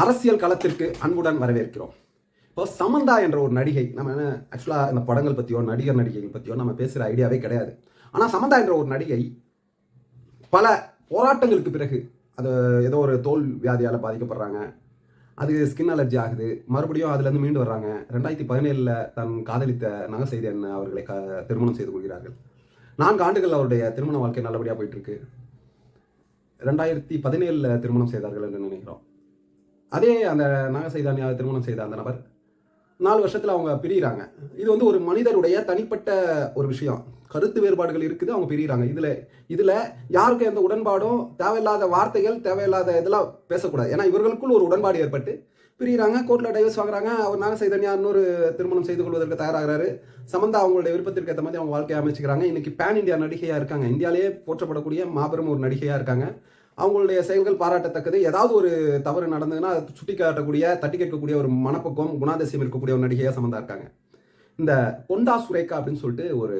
அரசியல் களத்திற்கு அன்புடன் வரவேற்கிறோம். இப்போ சமந்தா என்ற ஒரு நடிகை நம்ம என்ன ஆக்சுவலாக இந்த படங்கள் பற்றியோ நடிகர் நடிகைகள் பற்றியோ நம்ம பேசுகிற ஐடியாவே கிடையாது. ஆனால் சமந்தா என்ற ஒரு நடிகை பல போராட்டங்களுக்கு பிறகு அது ஏதோ ஒரு தோல் வியாதியால் பாதிக்கப்படுறாங்க. அது ஸ்கின் அலர்ஜி ஆகுது. மறுபடியும் அதுலேருந்து மீண்டு வர்றாங்க. ரெண்டாயிரத்தி பதினேழில் தன் காதலித்த நகசெய்தி என்ன அவர்களை க திருமணம் செய்து கொள்கிறார்கள். நான்கு ஆண்டுகள் அவருடைய திருமண வாழ்க்கை நல்லபடியாக போயிட்டுருக்கு ரெண்டாயிரத்தி பதினேழில் திருமணம் செய்தார்கள் என்று நினைக்கிறோம். அதே அந்த நாகசைதானியா திருமணம் செய்த அந்த நபர் நாலு வருஷத்தில் அவங்க பிரியிறாங்க. இது வந்து ஒரு மனிதருடைய தனிப்பட்ட ஒரு விஷயம். கருத்து வேறுபாடுகள் இருக்குது அவங்க பிரிகிறாங்க இதில் இதில் யாருக்கும் எந்த உடன்பாடும் தேவையில்லாத வார்த்தைகள் தேவையில்லாத இதெல்லாம் பேசக்கூடாது. ஏன்னா இவர்களுக்குள் ஒரு உடன்பாடு ஏற்பட்டு பிரிகிறாங்க கோர்ட்டில் டைவர்ஸ் வாங்குறாங்க. அவர் நாகசைதன்யா இன்னொரு திருமணம் செய்து கொள்வதற்கு தயாராகிறாரு. சமந்தா அவங்களுடைய விருப்பத்திற்கு ஏற்ற மாதிரி அவங்க வாழ்க்கையை அமைச்சுக்கிறாங்க. இன்னைக்கு பேன் இந்தியா நடிகையாக இருக்காங்க. இந்தியாவிலேயே போற்றப்படக்கூடிய மாபெரும் ஒரு நடிகையாக இருக்காங்க. அவங்களுடைய செயல்கள் பாராட்டத்தக்கது. ஏதாவது ஒரு தவறு நடந்ததுன்னா அதை சுட்டி காட்டக்கூடிய தட்டி கேட்கக்கூடிய ஒரு மனப்பக்கம் குணாதிசயம் இருக்கக்கூடிய ஒரு நடிகையாக சம்மந்தா இருக்காங்க. இந்த பொண்டா சுரேகா அப்படின்னு சொல்லிட்டு ஒரு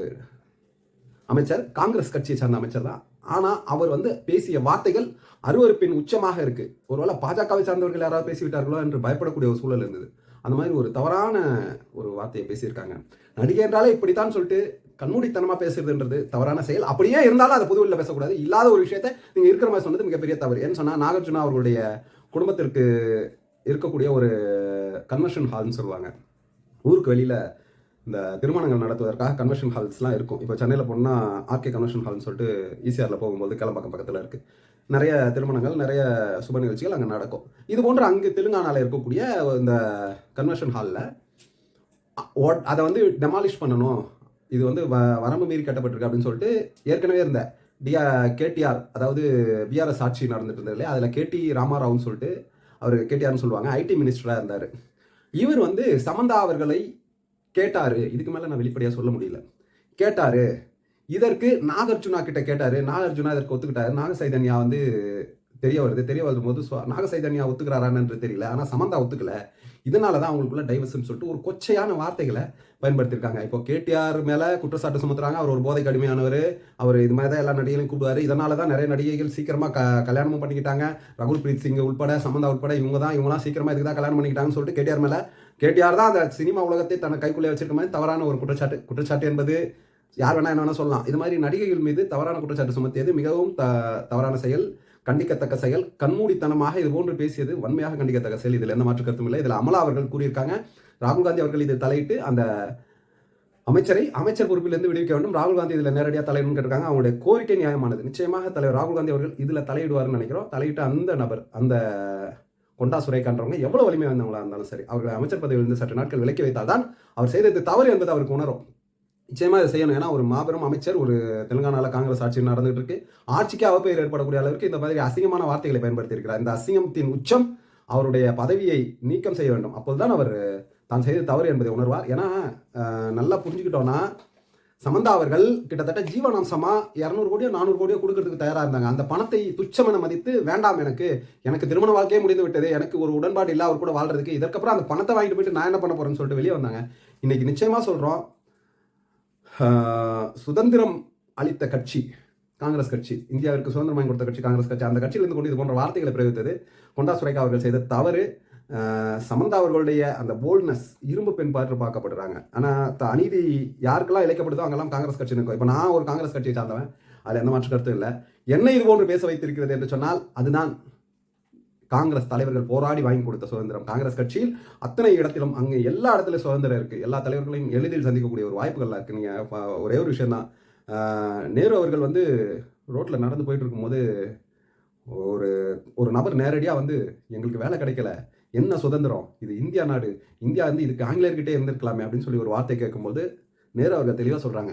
அமைச்சர் காங்கிரஸ் கட்சியை சார்ந்த அமைச்சர் தான். ஆனால் அவர் வந்து பேசிய வார்த்தைகள் அருவருப்பின் உச்சமாக இருக்கு. ஒருவேளை பாஜகவை சார்ந்தவர்கள் யாராவது பேசிவிட்டார்களோ என்று பயப்படக்கூடிய ஒரு சூழல் இருந்தது. அந்த மாதிரி ஒரு தவறான ஒரு வார்த்தையை பேசியிருக்காங்க. நடிகை என்றாலே இப்படித்தான் சொல்லிட்டு கண்மூடித்தனமாக பேசுறதுன்றது தவறான செயல். அப்படியே இருந்தாலும் அதை பொதுவில் பேசக்கூடாது. இல்லாத ஒரு விஷயத்த நீங்கள் இருக்கிற மாதிரி சொன்னது மிகப்பெரிய தவறு. ஏன்னு சொன்னால் நாகார்ஜுனா அவர்களுடைய குடும்பத்திற்கு இருக்கக்கூடிய ஒரு கன்வென்ஷன் ஹால்னு சொல்லுவாங்க. ஊருக்கு வெளியில் இந்த திருமணங்கள் நடத்துவதற்காக கன்வென்ஷன் ஹால்ஸ்லாம் இருக்கும். இப்போ சென்னையில் போனால் ஆர்கே கன்வென்ஷன் ஹால்னு சொல்லிட்டு ஈசிஆரில் போகும்போது கிளம்பாக்கம் பக்கத்தில் இருக்குது நிறைய திருமணங்கள் நிறைய சுப நிகழ்ச்சிகள் அங்கே நடக்கும். இது போன்ற அங்கே தெலுங்கானாவில் இருக்கக்கூடிய இந்த கன்வென்ஷன் ஹாலில் அதை வந்து டெமாலிஷ் பண்ணணும். இது வந்து வ வரம்பு மீறி கட்டப்பட்டிருக்கு அப்படின்னு சொல்லிட்டு ஏற்கனவே இருந்த டிஆர் கேடிஆர் அதாவது பிஆர்எஸ் ஆட்சி நடந்துட்டு இருந்தது இல்லையா? அதில் கேடி ராமாராவ்னு சொல்லிட்டு அவர் கேடிஆர்னு சொல்லுவாங்க. ஐடி மினிஸ்டராக இருந்தார். இவர் வந்து சமந்தா அவர்களை கேட்டார். இதுக்கு மேலே நான் வெளிப்படையாக சொல்ல முடியல. கேட்டார். இதற்கு நாகார்ஜுனா கிட்ட கேட்டார். நாகார்ஜுனா இதற்கு ஒத்துக்கிட்டாரு. நாகசைதன்யா வந்து தெரிய வருது. தெரிய வரும்போது நாகசைதன்யா ஒத்துக்கிறாரான்னு தெரியல. ஆனால் சமந்தா ஒத்துக்கல. இதனால தான் அவங்களுக்குள்ள டைவர்ஸ்னு சொல்லிட்டு ஒரு கொச்சையான வார்த்தைகளை பயன்படுத்தியிருக்காங்க. இப்போ கேடிஆர் மேலே குற்றச்சாட்டு சுமத்துறாங்க. அவர் ஒரு போதை கடுமையானவர் அவர் இது மாதிரி தான் எல்லா நடிகைகளையும் கூப்பிடுவார். இதனால தான் நிறைய நடிகைகள் சீக்கிரமாக க கல்யாணமும் பண்ணிக்கிட்டாங்க. ரகுல் பிரீத் சிங் உட்பட சமந்தா உட்பட இவங்க தான் இவங்களாம் சீக்கிரமாக இதுக்கு தான் கல்யாணம் பண்ணிக்கிட்டாங்கன்னு சொல்லிட்டு கேடிஆர் மேலே கேடிஆர் தான் அந்த சினிமா உலகத்தை தன்னை கைக்குள்ளே வச்சிருக்க மாதிரி தவறான ஒரு குற்றச்சாட்டு குற்றச்சாட்டு என்பது யார் வேணா என்ன வேணா சொல்லலாம். இது மாதிரி நடிகைகள் மீது தவறான குற்றச்சாட்டு சுமத்தியது மிகவும் த தவறான செயல். கண்டிக்கத்தக்க செயல். கண்மூடித்தனமாக இது போன்று பேசியது வன்மையாக கண்டிக்கத்தக்க செயல். இதில் எந்த மாற்று கருத்தும் இல்லை. இதில் அமலா அவர்கள் கூறியிருக்காங்க. ராகுல் காந்தி அவர்கள் இது தலையிட்டு அந்த அமைச்சரை அமைச்சர் பொறுப்பிலிருந்து விடுவிக்க வேண்டும். ராகுல் காந்தி இதில் நேரடியாக தலையிடணும்னு கேட்டிருக்காங்க. அவங்களுடைய கோரிக்கை நியாயமானது. நிச்சயமாக தலைவர் ராகுல் காந்தி அவர்கள் இதில் தலையிடுவார்னு நினைக்கிறோம். தலையிட்ட அந்த நபர் அந்த கொண்டா சுரேகான்றவங்க எவ்வளவு வலிமை வந்தவங்களா இருந்தாலும் சரி அவர்களை அமைச்சர் பதவியிலிருந்து சற்று நாட்கள் விலக்கி வைத்தால் தான் அவர் செய்தது தவறு என்பது அவருக்கு உணரும். நிச்சயமாக இதை செய்யணும். ஏன்னா ஒரு மாபெரும் அமைச்சர் ஒரு தெலுங்கானாவில் காங்கிரஸ் ஆட்சி நடந்துகிட்டு இருக்கு ஆட்சிக்கு அவப்பெயர் ஏற்படக்கூடிய அளவிற்கு இந்த மாதிரி அசிங்கமான வார்த்தைகளை பயன்படுத்தி இருக்கிறார் இந்த அசிங்கத்தின் உச்சம் அவருடைய பதவியை நீக்கம் செய்ய வேண்டும். அப்போதுதான் அவர் தான் செய்த தவறு என்பதை உணர்வார். ஏன்னா நல்லா புரிஞ்சுக்கிட்டோன்னா சமந்தா அவர்கள் கிட்டத்தட்ட ஜீவனாம்சமாக இரநூறு கோடியோ நானூறு கோடியோ கொடுக்கறதுக்கு தயாராக இருந்தாங்க. அந்த பணத்தை துச்சம் என மதித்து வேண்டாம் எனக்கு எனக்கு திருமண வாழ்க்கையே முடிந்து விட்டது எனக்கு ஒரு உடன்பாடு இல்லை அவர் கூட வாழ்றதுக்கு இதற்கப்புறம் அந்த பணத்தை வாங்கிட்டு போயிட்டு நான் என்ன பண்ண போகிறேன்னு சொல்லிட்டு வெளியே வந்தாங்க. இன்னைக்கு நிச்சயமாக சொல்கிறோம் சுதந்திரம் அளித்த கட்சி காங்கிரஸ் கட்சி இந்தியாவிற்கு சுதந்திரம் வாங்கி கொடுத்த கட்சி காங்கிரஸ் கட்சி. அந்த கட்சியிலிருந்து கொண்டு இது போன்ற வார்த்தைகளை பிரயோகித்தது கொண்டா சுரேகா அவர்கள் செய்த தவறு. சமந்தா அவர்களுடைய அந்த போல்ட்னஸ் இரும்பு பெண் பார்த்து பார்க்கப்படுறாங்க. ஆனால் த அநீதி யாருக்கெல்லாம் இழைக்கப்படுதோ அங்கெல்லாம் காங்கிரஸ் கட்சி இருக்கும். இப்போ நான் ஒரு காங்கிரஸ் கட்சியை சார்ந்தவன். அதில் எந்த மாற்று கருத்தும் இல்லை. என்ன இது போன்று பேச வைத்திருக்கிறது என்று சொன்னால் அதுதான் காங்கிரஸ் தலைவர்கள் போராடி வாங்கி கொடுத்த சுதந்திரம். காங்கிரஸ் கட்சியில் அத்தனை இடத்திலும் அங்கே எல்லா இடத்துலையும் சுதந்திரம் இருக்குது எல்லா தலைவர்களையும் எளிதில் சந்திக்கக்கூடிய ஒரு வாய்ப்புகள்லாம் இருக்கு. நீங்கள் ஒரே ஒரு விஷயம் தான் நேரு அவர்கள் வந்து ரோட்டில் நடந்து போயிட்டு இருக்கும்போது ஒரு ஒரு நபர் நேரடியாக வந்து எங்களுக்கு வேலை கிடைக்கல. என்ன சுதந்திரம்? இது இந்தியா நாடு. இந்தியா வந்து இதுக்கு ஆங்கிலேயர்கிட்டே இருந்திருக்கலாமே அப்படின்னு சொல்லி ஒரு வார்த்தை கேட்கும்போது நேரு அவர்கள் தெளிவாக சொல்கிறாங்க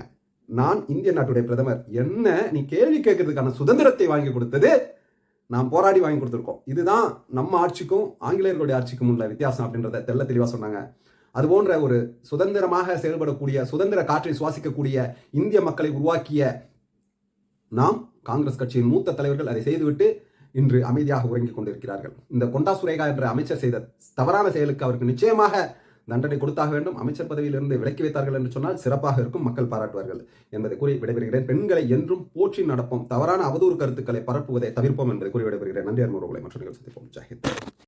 நான் இந்திய நாட்டுடைய பிரதமர். என்ன நீ கேள்வி கேட்கறதுக்கான சுதந்திரத்தை வாங்கி கொடுத்தது நாம் போராடி வாங்கி கொடுத்துருக்கோம். இதுதான் நம்ம ஆட்சிக்கும் ஆங்கிலேயர்களுடைய ஆட்சிக்கும் உள்ள வித்தியாசம் அப்படின்றத தெள்ள தெளிவாக சொன்னாங்க. அது போன்ற ஒரு சுதந்திரமாக செயல்படக்கூடிய சுதந்திர காற்றை சுவாசிக்கக்கூடிய இந்திய மக்களை உருவாக்கிய நாம் காங்கிரஸ் கட்சியின் மூத்த தலைவர்கள் அதை செய்துவிட்டு இன்று அமைதியாக உறங்கிக் கொண்டிருக்கிறார்கள். இந்த கொண்டா சுரேகா என்ற அமைச்சர் செய்த தவறான செயலுக்கு அவருக்கு நிச்சயமாக தண்டனை கொடுத்தாக வேண்டும் அமைச்சர் பதவியிலிருந்து விலக்கி வைத்தார்கள் என்று சொன்னால் சிறப்பாக இருக்கும் மக்கள் பாராட்டுவார்கள் என்பதை கூறி விடைபெறுகிறேன். பெண்களை என்றும் போற்றி நடப்போம். தவறான அவதூறு கருத்துக்களை பரப்புவதை தவிர்ப்போம் என்பதை கூறி விடைபெறுகிறேன். நன்றி அன்புறவுகளை மற்ற நிகழ்ச்சி சந்திப்போம். ஜாகித்